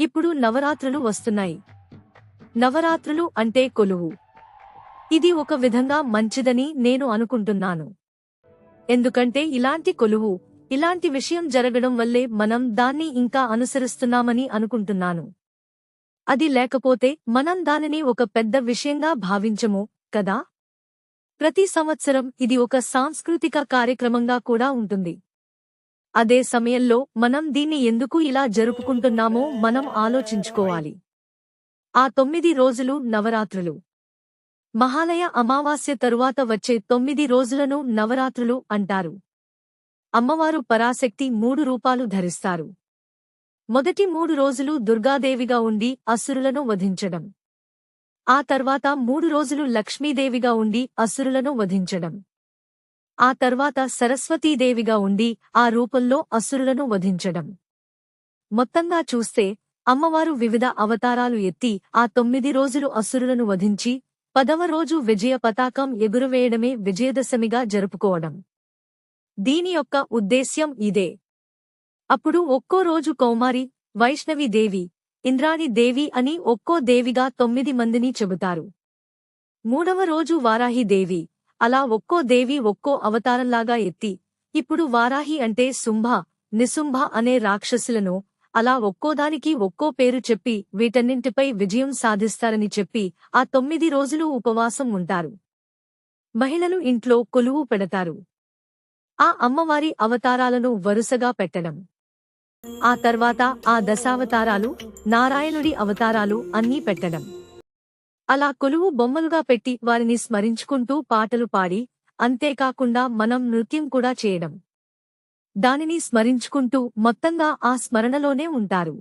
ఇప్పుడు నవరాత్రులు వస్తున్నాయి. నవరాత్రులు అంటే కొలువు. ఇది ఒక విధంగా మంచిదని నేను అనుకుంటున్నాను. ఎందుకంటే ఇలాంటి కొలువు ఇలాంటి విషయం జరగడం వల్లే మనం దాన్ని ఇంకా అనుసరిస్తున్నామని అనుకుంటున్నాను. అది లేకపోతే మనం దానిని ఒక పెద్ద విషయంగా భావించము కదా? ప్రతి సంవత్సరం ఇది ఒక సాంస్కృతిక కార్యక్రమంగా కూడా ఉంటుంది. అదే సమయంలో మనం దీన్ని ఎందుకు ఇలా జరుపుకుంటున్నామో మనం ఆలోచించుకోవాలి. ఆ తొమ్మిది రోజులు నవరాత్రులు. మహాలయ అమావాస్య తరువాత వచ్చే తొమ్మిది రోజులను నవరాత్రులు అంటారు. అమ్మవారు పరాశక్తి మూడు రూపాలు ధరిస్తారు. మొదటి మూడు రోజులు దుర్గాదేవిగా ఉండి అసురులను వధించడం. ఆ తర్వాత మూడు రోజులు లక్ష్మీదేవిగా ఉండి అసురులను వధించడం. ఆ తర్వాత సరస్వతీదేవిగా ఉండి ఆ రూపంలో అసురులను వధించడం. మొత్తంగా చూస్తే అమ్మవారు వివిధ అవతారాలు ఎత్తి ఆ తొమ్మిది రోజులు అసురులను వధించి పదవ రోజు విజయ పతాకం ఎగురవేయడమే విజయదశమిగా జరుపుకోవడం. దీని యొక్క ఉద్దేశ్యం ఇదే. అప్పుడు ఒక్కో రోజు కౌమారి వైష్ణవి దేవి ఇంద్రాణి దేవి అని ఒక్కో దేవిగా తొమ్మిది మందిని చెబుతారు. మూడవ రోజు వారాహిదేవి అలా ఒక్కో దేవి ఒక్కో అవతారంలాగా ఎత్తి ఇప్పుడు వారాహి అంటే శుంభ నిశుంభ అనే రాక్షసులను అలా ఒక్కోదానికి ఒక్కో పేరు చెప్పి వీటన్నింటిపై విజయం సాధిస్తారని చెప్పి ఆ తొమ్మిది రోజులు ఉపవాసం ఉంటారు. మహిళలు ఇంట్లో కొలువు పెడతారు. ఆ అమ్మవారి అవతారాలను వరుసగా పెట్టడం. ఆ తర్వాత ఆ దశావతారాలు నారాయణుడి అవతారాలు అన్నీ పెట్టడం. అలా కొలువు బొమ్మలుగా పెట్టి వారిని స్మరించుకుంటూ పాటలు పాడి అంతేకాకుండా మనం నృత్యం కూడా చేయడం. దానిని స్మరించుకుంటూ మొత్తంగా ఆ స్మరణలోనే ఉంటారు.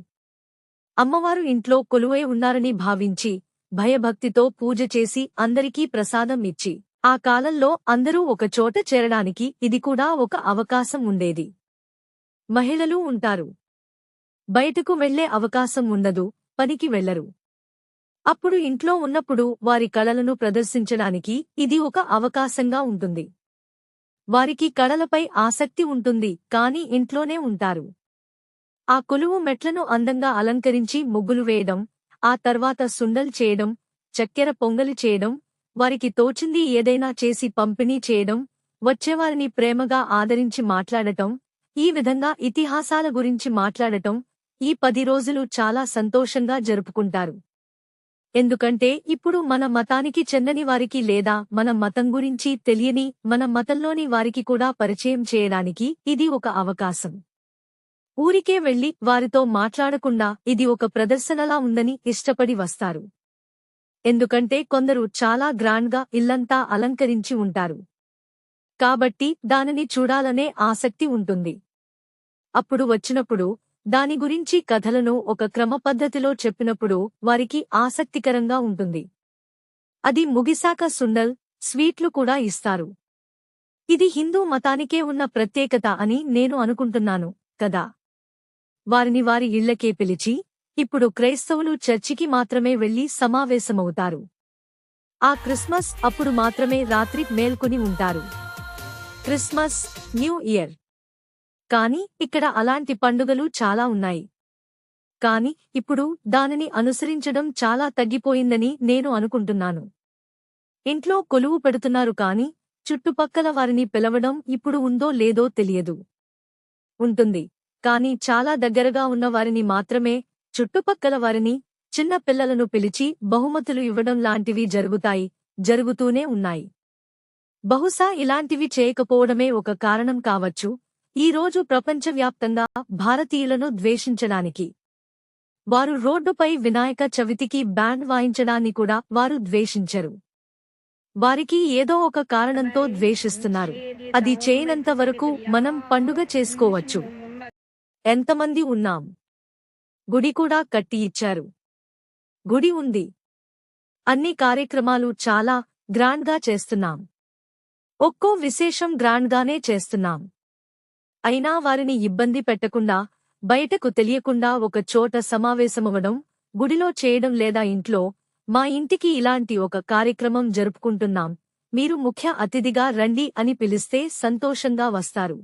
అమ్మవారు ఇంట్లో కొలువై ఉన్నారని భావించి భయభక్తితో పూజ చేసి అందరికీ ప్రసాదం ఇచ్చి ఆ కాలంలో అందరూ ఒకచోట చేరడానికి ఇది కూడా ఒక అవకాశం ఉండేది. మహిళలు ఉంటారు. బయటకు వెళ్ళే అవకాశం ఉండదు పనికి వెళ్ళరు. అప్పుడు ఇంట్లో ఉన్నప్పుడు వారి కళలను ప్రదర్శించడానికి ఇది ఒక అవకాశంగా ఉంటుంది. వారికి కళలపై ఆసక్తి ఉంటుంది కాని ఇంట్లోనే ఉంటారు. ఆ కొలువు మెట్లను అందంగా అలంకరించి ముగ్గులు వేయడం ఆ తర్వాత సుండల్ చేయడం చక్కెర పొంగలి చేయడం వారికి తోచింది ఏదైనా చేసి పంపిణీ చేయడం వచ్చేవారిని ప్రేమగా ఆదరించి మాట్లాడటం ఈ విధంగా ఇతిహాసాల గురించి మాట్లాడటం ఈ పది రోజులు చాలా సంతోషంగా జరుపుకుంటారు. ఎందుకంటే ఇప్పుడు మన మతానికి చెందని వారికి లేదా మన మతం గురించి తెలియని మన మతంలోని వారికి కూడా పరిచయం చేయడానికి ఇది ఒక అవకాశం. ఊరికే వెళ్ళి వారితో మాట్లాడకుండా ఇది ఒక ప్రదర్శనలా ఉందని ఇష్టపడి వస్తారు. ఎందుకంటే కొందరు చాలా గ్రాండ్గా ఇల్లంతా అలంకరించి ఉంటారు. కాబట్టి దానిని చూడాలనే ఆసక్తి ఉంటుంది. అప్పుడు వచ్చినప్పుడు దాని గురించి కథలను ఒక క్రమపద్ధతిలో చెప్పినప్పుడు వారికి ఆసక్తికరంగా ఉంటుంది. అది ముగిసాక సుండల్ స్వీట్లు కూడా ఇస్తారు. ఇది హిందూ మతానికే ఉన్న ప్రత్యేకత అని నేను అనుకుంటున్నాను కదా? వారిని వారి ఇళ్ళకే పిలిచి ఇప్పుడు క్రైస్తవులు చర్చికి మాత్రమే వెళ్ళి సమావేశమవుతారు. ఆ క్రిస్మస్ అప్పుడు మాత్రమే రాత్రి మేల్కొని ఉంటారు. Christmas new year. కాని ఇక్కడ అలాంటి పండుగలు చాలా ఉన్నాయి. కాని ఇప్పుడు దానిని అనుసరించడం చాలా తగ్గిపోయిందని నేను అనుకుంటున్నాను. ఇంట్లో కొలువు పెడుతున్నారు కాని చుట్టుపక్కల వారిని పిలవడం ఇప్పుడు ఉందో లేదో తెలియదు. ఉంటుంది. కాని చాలా దగ్గరగా ఉన్న వారిని మాత్రమే చుట్టుపక్కల వారిని చిన్న పిల్లలను పిలిచి బహుమతులు ఇవ్వడం లాంటివి జరుగుతాయి జరుగుతూనే ఉన్నాయి. బహుశా ఇలాంటివి చేయకపోవడమే ఒక కారణం కావచ్చు ఈ రోజు ప్రపంచవ్యాప్తంగా భారతీయులను ద్వేషించడానికి వారు రోడ్డుపై వినాయక చవితికి బ్యాండ్ వాయించడాన్ని కూడా వారు ద్వేషించరు. వారికి ఏదో ఒక కారణంతో ద్వేషిస్తున్నారు. అది చేయనంత వరకు మనం పండుగ చేసుకోవచ్చు. ఎంతమంది ఉన్నాం? గుడి కూడా కట్టి ఇచ్చారు. గుడి ఉంది. అన్ని కార్యక్రమాలు చాలా గ్రాండ్గా చేస్తున్నాం. ఒక్కో విశేషం గ్రాండ్గానే చేస్తున్నాం. అయినా వారిని ఇబ్బంది పెట్టకుండా బయటకు తెలియకుండా ఒక చోట సమావేశమవడం గుడిలో చేయడం లేదా ఇంట్లో మా ఇంటికి ఇలాంటి ఒక కార్యక్రమం జరుపుకుంటున్నాం. మీరు ముఖ్య అతిథిగా రండి అని పిలిస్తే సంతోషంగా వస్తారు.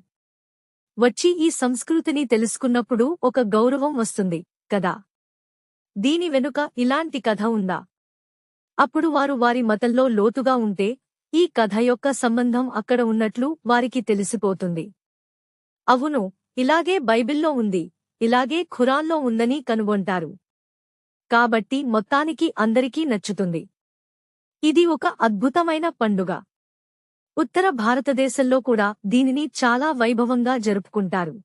వచ్చి ఈ సంస్కృతిని తెలుసుకున్నప్పుడు ఒక గౌరవం వస్తుంది కదా? దీని వెనుక ఇలాంటి కథ ఉందా? అప్పుడు వారు వారి మతంలో లోతుగా ఉంటే ఈ కథ యొక్క సంబంధం అక్కడ ఉన్నట్లు వారికి తెలిసిపోతుంది. అవును ఇలాగే బైబిల్లో ఉంది ఇలాగే ఖురాన్లో ఉందని కనుగొంటారు. కాబట్టి మొత్తానికి అందరికీ నచ్చుతుంది. ఇది ఒక అద్భుతమైన పండుగ. ఉత్తర భారతదేశంలో కూడా దీనిని చాలా వైభవంగా జరుపుకుంటారు.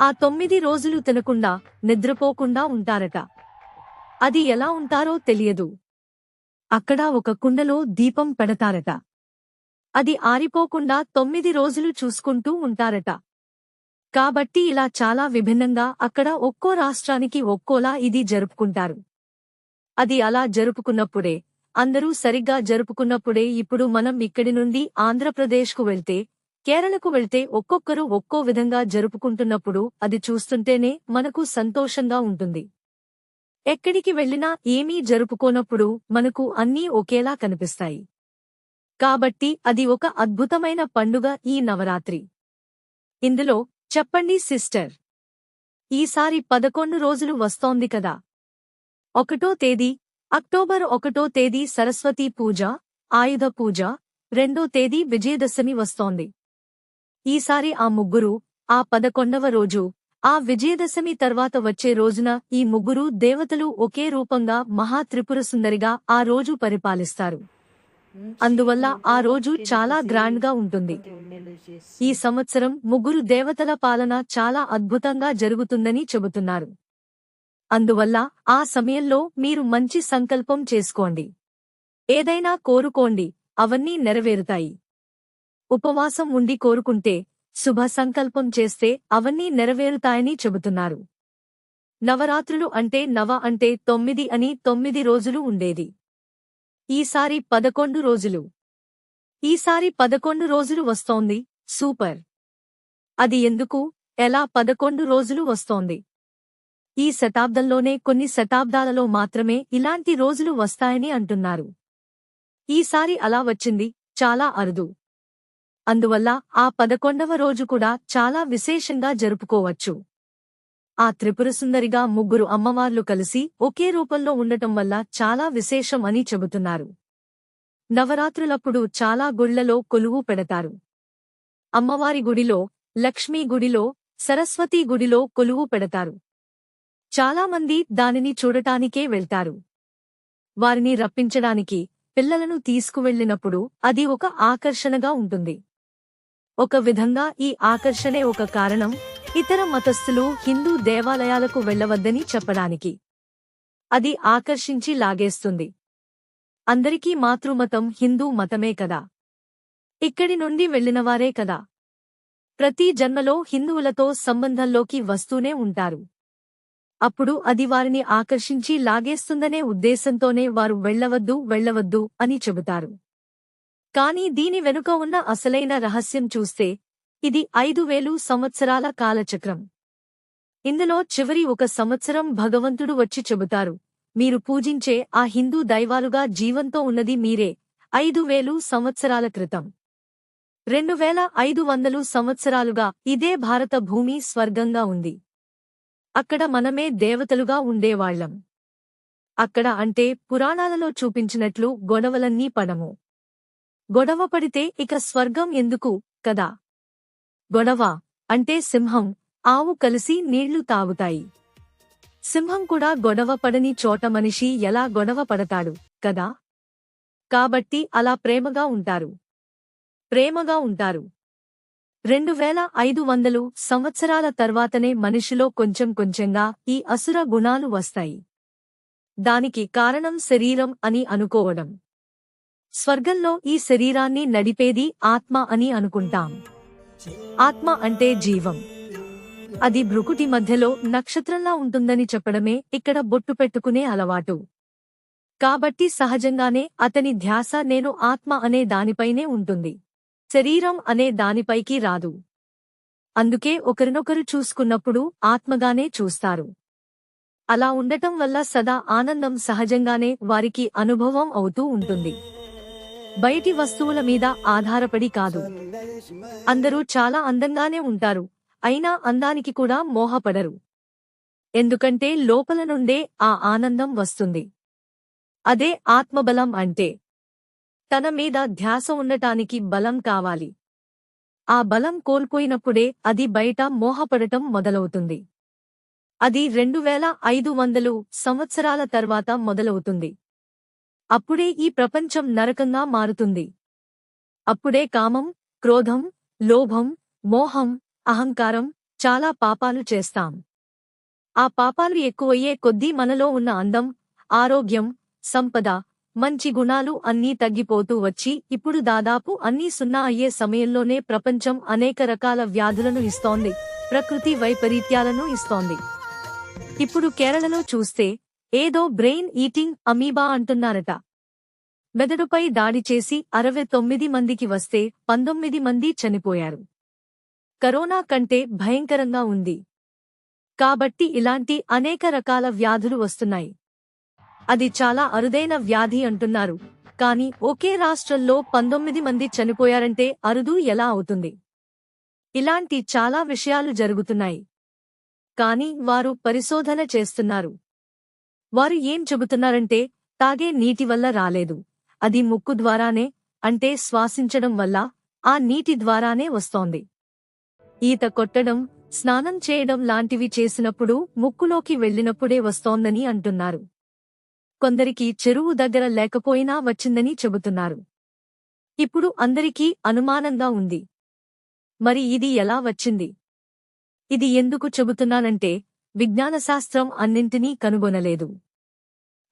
ఆ తొమ్మిది రోజులు తినకుండా నిద్రపోకుండా ఉంటారట. అది ఎలా ఉంటారో తెలియదు. అక్కడ ఒక కుండలో దీపం పెడతారట. అది ఆరిపోకుండా తొమ్మిది రోజులు చూసుకుంటూ ఉంటారట. కాబట్టి ఇలా చాలా విభిన్నంగా అక్కడ ఒక్కో రాష్ట్రానికి ఒక్కోలా ఇది జరుపుకుంటారు. అది అలా జరుపుకున్నప్పుడే అందరూ సరిగ్గా జరుపుకున్నప్పుడే ఇప్పుడు మనం ఇక్కడి నుండి ఆంధ్రప్రదేశ్కు వెళ్తే కేరళకు వెళ్తే ఒక్కొక్కరు ఒక్కో విధంగా జరుపుకుంటున్నప్పుడు అది చూస్తుంటేనే మనకు సంతోషంగా ఉంటుంది. ఎక్కడికి వెళ్ళినా ఏమీ జరుపుకోనప్పుడు మనకు అన్నీ ఒకేలా కనిపిస్తాయి. కాబట్టి అది ఒక అద్భుతమైన పండుగ ఈ నవరాత్రి. ఇందులో చెప్పండి సిస్టర్. ఈసారి పదకొండు రోజులు వస్తోంది కదా. ఒకటో తేదీ అక్టోబర్ ఒకటో తేదీ సరస్వతీ పూజ ఆయుధ పూజ రెండో తేదీ విజయదశమి వస్తోంది. ఈసారి ఆ ముగ్గురు ఆ పదకొండవ రోజు ఆ విజయదశమి తర్వాత వచ్చే రోజున ఈ ముగ్గురు దేవతలు ఒకే రూపంగా మహాత్రిపుర సుందరిగా ఆ రోజు పరిపాలిస్తారు. అందువల్ల ఆ రోజు చాలా గ్రాండ్గా ఉంటుంది. ఈ సంవత్సరం ముగ్గురు దేవతల పాలన చాలా అద్భుతంగా జరుగుతుందని చెబుతున్నారు. అందువల్ల ఆ సమయంలో మీరు మంచి సంకల్పం చేసుకోండి. ఏదైనా కోరుకోండి అవన్నీ నెరవేరుతాయి. ఉపవాసం ఉండి కోరుకుంటే శుభ సంకల్పం చేస్తే అవన్నీ నెరవేరుతాయని చెబుతున్నారు. నవరాత్రులు అంటే నవ అంటే తొమ్మిది అని తొమ్మిది రోజులు ఉండేది. ఈసారి పదకొండు రోజులు. ఈసారి పదకొండు రోజులు వస్తోంది. సూపర్. అది ఎందుకు? ఎలా పదకొండు రోజులు వస్తోంది? ఈ శతాబ్దంలోనే కొన్ని శతాబ్దాలలో మాత్రమే ఇలాంటి రోజులు వస్తాయని అంటున్నారు. ఈసారి అలా వచ్చింది. చాలా అరుదు. అందువల్ల ఆ పదకొండవ రోజు కూడా చాలా విశేషంగా జరుపుకోవచ్చు. ఆ త్రిపురసుందరిగా ముగ్గురు అమ్మవార్లు కలిసి ఒకే రూపంలో ఉండటం వల్ల చాలా విశేషం అని చెబుతున్నారు. నవరాత్రులప్పుడు చాలా గుళ్ళలో కొలువు పెడతారు. అమ్మవారి గుడిలో లక్ష్మీ గుడిలో సరస్వతీ గుడిలో కొలువు పెడతారు. చాలామంది దానిని చూడటానికే వెళ్తారు. వారిని రప్పించడానికి పిల్లలను తీసుకువెళ్ళినప్పుడు అది ఒక ఆకర్షణగా ఉంటుంది. ఒక విధంగా ఈ ఆకర్షణే ఒక కారణం. ఇతర మతస్థులు హిందూ దేవాలయాలకు వెళ్ళవద్దని చెప్పడానికి. అది ఆకర్షించి లాగేస్తుంది. అందరికీ మాతృమతం హిందూ మతమే కదా. ఇక్కడి నుండి వెళ్ళినవారే కదా. ప్రతి జన్మలో హిందువులతో సంబంధంలోకి వస్తూనే ఉంటారు. అప్పుడు అది వారిని ఆకర్షించి లాగేస్తుందనే ఉద్దేశంతోనే వారు వెళ్ళవద్దు వెళ్ళవద్దు అని చెబుతారు. కాని దీని వెనుక ఉన్న అసలైన రహస్యం చూస్తే ఇది ఐదు వేలు సంవత్సరాల కాలచక్రం. ఇందులో చివరి ఒక సంవత్సరం భగవంతుడు వచ్చి చెబుతారు మీరు పూజించే ఆ హిందూ దైవాలుగా జీవంతో ఉన్నది మీరే ఐదు వేలు సంవత్సరాల క్రితం. రెండు వేల ఐదు వందలు సంవత్సరాలుగా ఇదే భారత భూమి స్వర్గంగా ఉంది. అక్కడ మనమే దేవతలుగా ఉండేవాళ్ళం అక్కడ అంటే పురాణాలలో చూపించినట్లు గొడవలన్నీ పడము. గొడవ పడితే ఇక స్వర్గం ఎందుకు కదా? గొడవ అంటే సింహం ఆవు కలిసి నీళ్ళు తాగుతాయి. సింహం కూడా గొడవ పడని చోట మనిషి ఎలా గొడవ పడతాడు కదా? కాబట్టి అలా ప్రేమగా ఉంటారు. ప్రేమగా ఉంటారు. రెండు వేల ఐదు వందలు సంవత్సరాల తర్వాతనే మనిషిలో కొంచెం కొంచెంగా ఈ అసుర గుణాలు వస్తాయి. దానికి కారణం శరీరం అని అనుకోవడం. స్వర్గంలో ఈ శరీరాన్ని నడిపేది ఆత్మ అని అనుకుంటాం. ఆత్మ అంటే జీవం. అది భృకుటి మధ్యలో నక్షత్రంలా ఉంటుందని చెప్పడమే ఇక్కడ బొట్టు పెట్టుకునే అలవాటు. కాబట్టి సహజంగానే అతని ధ్యాస నేను ఆత్మ అనే దానిపైనే ఉంటుంది. శరీరం అనే దానిపైకి రాదు. అందుకే ఒకరినొకరు చూసుకున్నప్పుడు ఆత్మగానే చూస్తారు. అలా ఉండటం వల్ల సదా ఆనందం సహజంగానే వారికి అనుభవం అవుతూ ఉంటుంది. బయటి వస్తువుల మీద ఆధారపడి కాదు. అందరూ చాలా అందంగానే ఉంటారు. అయినా అందానికి కూడా మోహపడరు. ఎందుకంటే లోపల నుండే ఆ ఆనందం వస్తుంది. అదే ఆత్మబలం అంటే. తన మీద ధ్యాస ఉండటానికి బలం కావాలి. ఆ బలం కోల్పోయినప్పుడే అది బయట మోహపడటం మొదలవుతుంది. అది రెండు వేల ఐదు వందలు సంవత్సరాల తర్వాత మొదలవుతుంది. అప్పుడే ఈ ప్రపంచం నరకంగా మారుతుంది. అప్పుడే కామం క్రోధం లోభం మోహం అహంకారం చాలా పాపాలు చేస్తాం. ఆ పాపాలు ఎక్కువయ్యే కొద్దీ మనలో ఉన్న అందం ఆరోగ్యం సంపద మంచి గుణాలు అన్నీ తగ్గిపోతూ వచ్చి ఇప్పుడు దాదాపు అన్నీ సున్నా అయ్యే సమయంలోనే ప్రపంచం అనేక రకాల వ్యాధులను ఇస్తోంది ప్రకృతి వైపరీత్యాలను ఇస్తోంది. ఇప్పుడు కేరళలో చూస్తే ఏదో బ్రెయిన్ ఈటింగ్ అమీబా అంటున్నారట. మెదడుపై దాడి చేసి అరవై తొమ్మిది మందికి వస్తే పంతొమ్మిది మంది చనిపోయారు. కరోనా కంటే భయంకరంగా ఉంది. కాబట్టి ఇలాంటి అనేక రకాల వ్యాధులు వస్తున్నాయి. అది చాలా అరుదైన వ్యాధి అంటున్నారు. కానీ ఒకే రాష్ట్రంలో పంతొమ్మిది మంది చనిపోయారంటే అరుదు ఎలా అవుతుంది? ఇలాంటి చాలా విషయాలు జరుగుతున్నాయి. కాని వారు పరిశోధన చేస్తున్నారు. వారు ఏం చెబుతున్నారంటే తాగే నీటి వల్ల రాలేదు. అది ముక్కు ద్వారానే అంటే శ్వాసించడం వల్ల ఆ నీటి ద్వారానే వస్తోంది. ఈత కొట్టడం స్నానం చేయడం లాంటివి చేసినప్పుడు ముక్కులోకి వెళ్ళినప్పుడే వస్తోందని అంటున్నారు. కొందరికి చెరువు దగ్గర లేకపోయినా వచ్చిందని చెబుతున్నారు. ఇప్పుడు అందరికీ అనుమానంగా ఉంది. మరి ఇది ఎలా వచ్చింది? ఇది ఎందుకు చెబుతున్నానంటే విజ్ఞానశాస్త్రం అన్నింటినీ కనుగొనలేదు.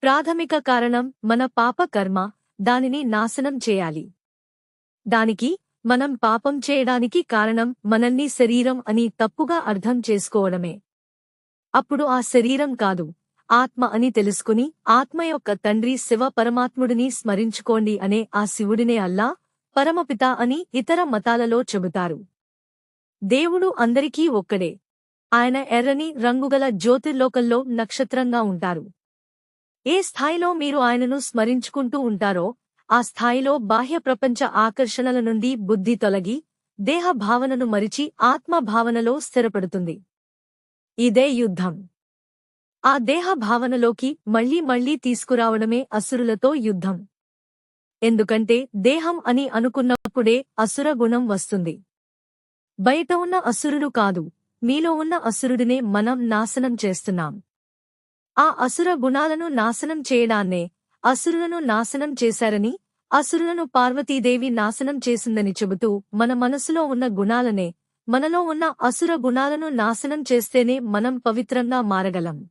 ప్రాథమిక కారణం మన పాప కర్మ దానిని నాశనం చేయాలి. దానికి మనం పాపం చేయడానికి కారణం మనల్ని శరీరం అని తప్పుగా అర్థం చేసుకోవడమే. అప్పుడు ఆ శరీరం కాదు ఆత్మ అని తెలుసుకుని ఆత్మ యొక్క తండ్రి శివ పరమాత్ముడిని స్మరించుకోండి అనే ఆ శివుడినే అల్లా పరమపిత అని ఇతర మతాలలో చెబుతారు. దేవుడు అందరికీ ఒక్కడే. ఆయన ఎర్రని రంగుగల జ్యోతిర్లోకంలో నక్షత్రంగా ఉంటారు. ఏ స్థాయిలో మీరు ఆయనను స్మరించుకుంటూ ఉంటారో ఆ స్థాయిలో బాహ్య ప్రపంచ ఆకర్షణల నుండి బుద్ధి తొలగి దేహ భావనను మరిచి ఆత్మ భావనలో స్థిరపడుతుంది. ఇదే యుద్ధం. ఆ దేహ భావనలోకి మళ్ళీ మళ్ళీ తీసుకురావడమే అసురులతో యుద్ధం. ఎందుకంటే దేహం అని అనుకున్నప్పుడే అసుర గుణం వస్తుంది. బయట ఉన్న అసురుడు కాదు మీలో ఉన్న అసురుడినే మనం నాశనం చేస్తున్నాం. ఆ అసుర గుణాలను నాశనం చేయడాన్నే అసురులను నాశనం చేశారని అసురులను పార్వతీదేవి నాశనం చేసిందని చెబుతూ మన మనసులో ఉన్న గుణాలనే మనలో ఉన్న అసుర గుణాలను నాశనం చేస్తేనే మనం పవిత్రంగా మారగలం.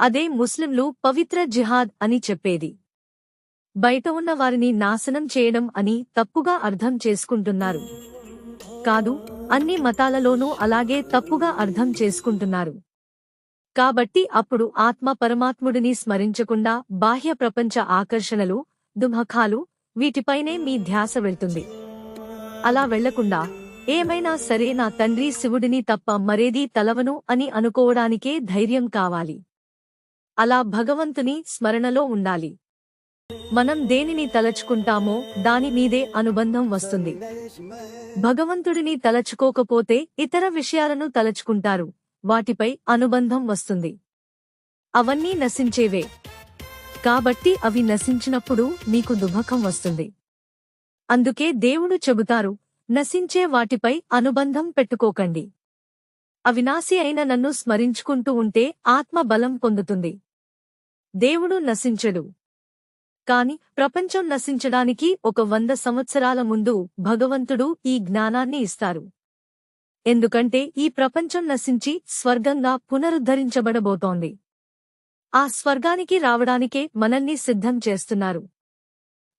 అదే ముస్లింలు పవిత్ర జిహాద్ అని చెప్పేది. బయట ఉన్న వారిని నాశనం చేయడం అని తప్పుగా అర్థం చేసుకుంటున్నారు. కాదు అన్ని మతాలలోనూ అలాగే తప్పుగా అర్థం చేసుకుంటున్నారు. కాబట్టి అప్పుడు ఆత్మ పరమాత్ముడిని స్మరించకుండా బాహ్య ప్రపంచ ఆకర్షణలు దుమఖాలు వీటిపైనే మీ ధ్యాస వెళ్తుంది. అలా వెళ్ళకుండా ఏమైనా సరే నా తండ్రి శివుడిని తప్ప మరేదీ తలవను అని అనుకోవడానికే ధైర్యం కావాలి. అలా భగవంతుని స్మరణలో ఉండాలి. మనం దేనిని తలచుకుంటామో దాని మీదే అనుబంధం వస్తుంది. భగవంతుడిని తలచుకోకపోతే ఇతర విషయాలను తలచుకుంటారు. వాటిపై అనుబంధం వస్తుంది. అవన్నీ నశించేవే. కాబట్టి అవి నశించినప్పుడు మీకు దుఃఖం వస్తుంది. అందుకే దేవుడు చెబుతారు నశించే వాటిపై అనుబంధం పెట్టుకోకండి. అవినాశి అయిన నన్ను స్మరించుకుంటూ ఉంటే ఆత్మ బలం పొందుతుంది. దేవుడు నశించడు. కాని ప్రపంచం నశించడానికి ఒక వంద సంవత్సరాల ముందు భగవంతుడు ఈ జ్ఞానాన్ని ఇస్తారు. ఎందుకంటే ఈ ప్రపంచం నశించి స్వర్గంగా పునరుద్ధరించబడబోతోంది. ఆ స్వర్గానికి రావడానికే మనల్ని సిద్ధం చేస్తున్నారు.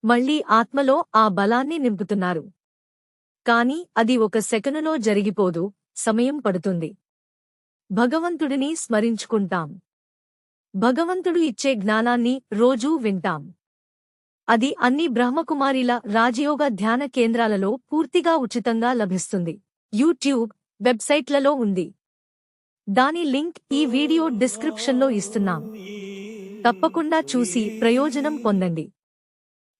మళ్ళీ ఆత్మలో ఆ బలాన్ని నింపుతున్నారు. కాని అది ఒక సెకనులో జరిగిపోదు సమయం పడుతుంది. భగవంతుడిని స్మరించుకుంటాం. భగవంతుడు ఇచ్చే జ్ఞానాన్ని రోజూ వింటాం. అది అన్ని బ్రహ్మకుమారిల రాజయోగ ధ్యాన కేంద్రాలలో పూర్తిగా ఉచితంగా లభిస్తుంది. యూట్యూబ్ వెబ్సైట్లలో ఉంది. దాని లింక్ ఈ వీడియో డిస్క్రిప్షన్లో ఇస్తున్నాం. తప్పకుండా చూసి ప్రయోజనం పొందండి.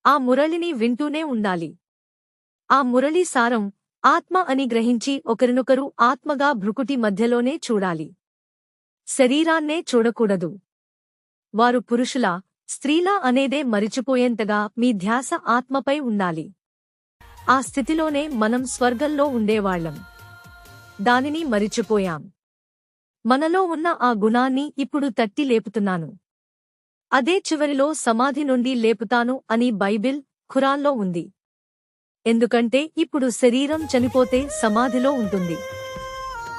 ఆ మురళిని వింటూనే ఉండాలి. ఆ మురళి సారం ఆత్మ అని గ్రహించి ఒకరినొకరు ఆత్మగా భృకుటి మధ్యలోనే చూడాలి. శరీరాన్నే చూడకూడదు. వారు పురుషుల స్త్రీలా అనేదే మరిచిపోయేంతగా మీ ధ్యాస ఆత్మపై ఉండాలి. ఆ స్థితిలోనే మనం స్వర్గంలో ఉండేవాళ్ళం దానిని మరిచిపోయాం. మనలో ఉన్న ఆ గుణాన్ని ఇప్పుడు తట్టి లేపుతున్నాను. అదే చివరిలో సమాధి నుండి లేపుతాను అని బైబిల్ ఖురాన్లో ఉంది. ఎందుకంటే ఇప్పుడు శరీరం చనిపోతే సమాధిలో ఉంటుంది.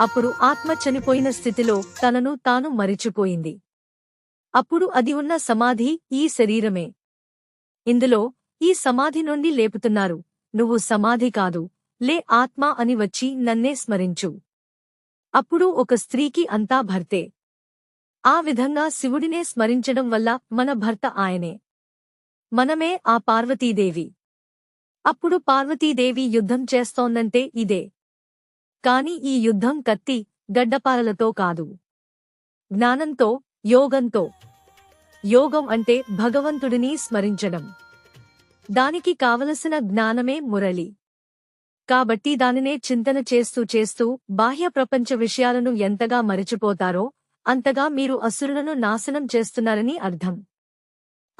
అప్పుడు ఆత్మ చనిపోయిన స్థితిలో తనను తాను మరిచిపోయింది. అప్పుడు అది ఉన్న సమాధి ఈ శరీరమే. ఇందులో ఈ సమాధి నుండి లేపుతున్నారు. నువ్వు సమాధి కాదు. లే ఆత్మ అని వచ్చి నన్నే స్మరించు. అప్పుడు ఒక స్త్రీకి అంతా భర్తే. ఆ విధంగా శివుడినే స్మరించడం వల్ల మన భర్త ఆయనే. మనమే ఆ పార్వతీదేవి. అప్పుడు పార్వతీదేవి యుద్ధం చేస్తోందంటే ఇదే. కాని ఈ యుద్ధం కత్తి గడ్డపారలతో కాదు. జ్ఞానంతో యోగంతో. యోగం అంటే భగవంతుడిని స్మరించడం. దానికి కావలసిన జ్ఞానమే మురళి. కాబట్టి దానినే చింతన చేస్తూ చేస్తూ బాహ్య ప్రపంచ విషయాలను ఎంతగా మరిచిపోతారో అంతగా మీరు అసురులను నాశనం చేస్తున్నారని అర్థం.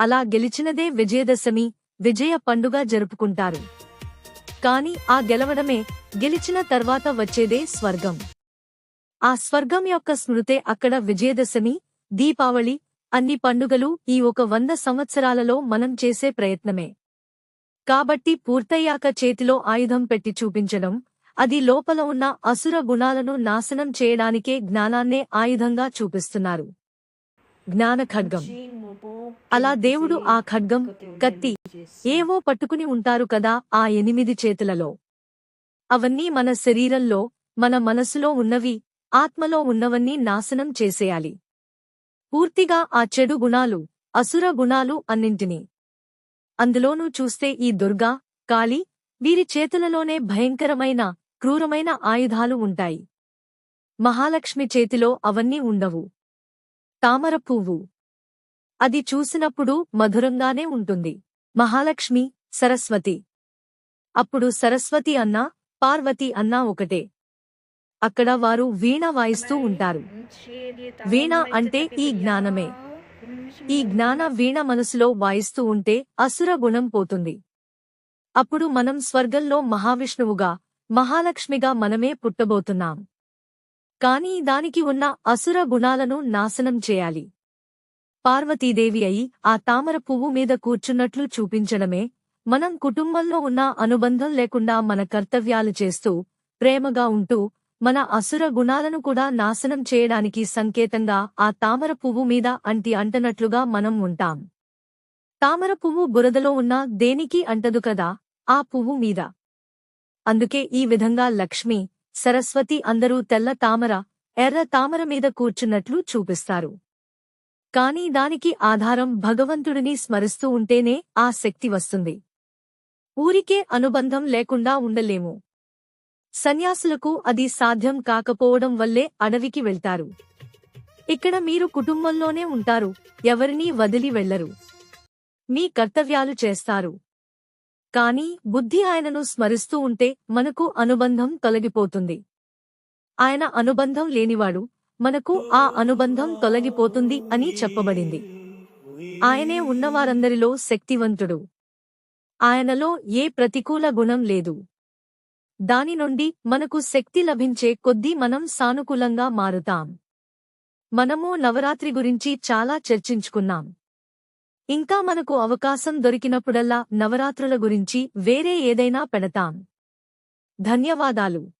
అలా గెలిచినదే విజయదశమి విజయ పండుగ జరుపుకుంటారు. కాని ఆ గెలవడమే గెలిచిన తర్వాత వచ్చేదే స్వర్గం. ఆ స్వర్గం యొక్క స్మృతే అక్కడ విజయదశమి దీపావళి అన్ని పండుగలు ఈ ఒక వంద సంవత్సరాలలో మనం చేసే ప్రయత్నమే. కాబట్టి పూర్తయ్యాక చేతిలో ఆయుధం పెట్టి చూపించడం అది లోపల ఉన్న అసుర గుణాలను నాశనం చేయడానికే జ్ఞానాన్నే ఆయుధంగా చూపిస్తున్నారు. జ్ఞాన ఖడ్గం అలా దేవుడు ఆ ఖడ్గం కత్తి ఏవో పట్టుకుని ఉంటారు కదా ఆ ఎనిమిది చేతులలో. అవన్నీ మన శరీరంలో మన మనసులో ఉన్నవి ఆత్మలో ఉన్నవన్నీ నాశనం చేసేయాలి. పూర్తిగా ఆ చెడు గుణాలు అసుర గుణాలు అన్నింటినీ. అందులోనూ చూస్తే ఈ దుర్గా కాళి వీరి చేతులలోనే భయంకరమైన క్రూరమైన ఆయుధాలు ఉంటాయి. మహాలక్ష్మి చేతిలో అవన్నీ ఉండవు. తామర పువ్వు. అది చూసినప్పుడు మధురంగానే ఉంటుంది. మహాలక్ష్మి సరస్వతి. అప్పుడు సరస్వతి అన్నా పార్వతి అన్నా ఒకటే. అక్కడ వారు వీణ వాయిస్తూ ఉంటారు. వీణ అంటే ఈ జ్ఞానమే. ఈ జ్ఞాన వీణ మనసులో వాయిస్తూ ఉంటే అసుర గుణం పోతుంది. అప్పుడు మనం స్వర్గంలో మహావిష్ణువుగా మహాలక్ష్మిగా మనమే పుట్టబోతున్నాం. కానీ దానికి ఉన్న అసుర గుణాలను నాశనం చేయాలి. పార్వతీదేవి అయి ఆ తామర పువ్వు మీద కూర్చున్నట్లు చూపించడమే మనం కుటుంబంలో ఉన్న అనుబంధం లేకుండా మన కర్తవ్యాలు చేస్తూ ప్రేమగా ఉంటూ మన అసుర గుణాలను కూడా నాశనం చేయడానికి సంకేతంగా ఆ తామర పువ్వు మీద అంటి అంటనట్లుగా మనం ఉంటాం. తామర పువ్వు బురదలో ఉన్న దేనికి అంటదు కదా? ఆ పువ్వు మీద. అందుకే ఈ విధంగా లక్ష్మి సరస్వతి అందరూ తెల్ల తామర ఎర్ర తామర మీద కూర్చున్నట్లు చూపిస్తారు. కాని దానికి ఆధారం భగవంతుడిని స్మరిస్తూ ఉంటేనే ఆ శక్తి వస్తుంది. ఊరికే అనుబంధం లేకుండా ఉండలేము. సన్యాసులకు అది సాధ్యం కాకపోవడం వల్లే అడవికి వెళ్తారు. ఇక్కడ మీరు కుటుంబంలోనే ఉంటారు ఎవరినీ వదిలి వెళ్ళరు మీ కర్తవ్యాలు చేస్తారు. కాని బుద్ధి ఆయనను స్మరిస్తూ ఉంటే మనకు అనుబంధం తొలగిపోతుంది. ఆయన అనుబంధం లేనివాడు మనకు ఆ అనుబంధం తొలగిపోతుంది అని చెప్పబడింది. ఆయనే ఉన్నవారందరిలో శక్తివంతుడు. ఆయనలో ఏ ప్రతికూల గుణం లేదు. దాని నుండి మనకు శక్తి లభించే కొద్దీ మనం సానుకూలంగా మారుతాం. మనము నవరాత్రి గురించి చాలా చర్చించుకున్నాం. ఇంకా మనకు అవకాశం దొరికినప్పుడల్లా నవరాత్రుల గురించి వేరే ఏదైనా పెడతాం. ధన్యవాదాలు.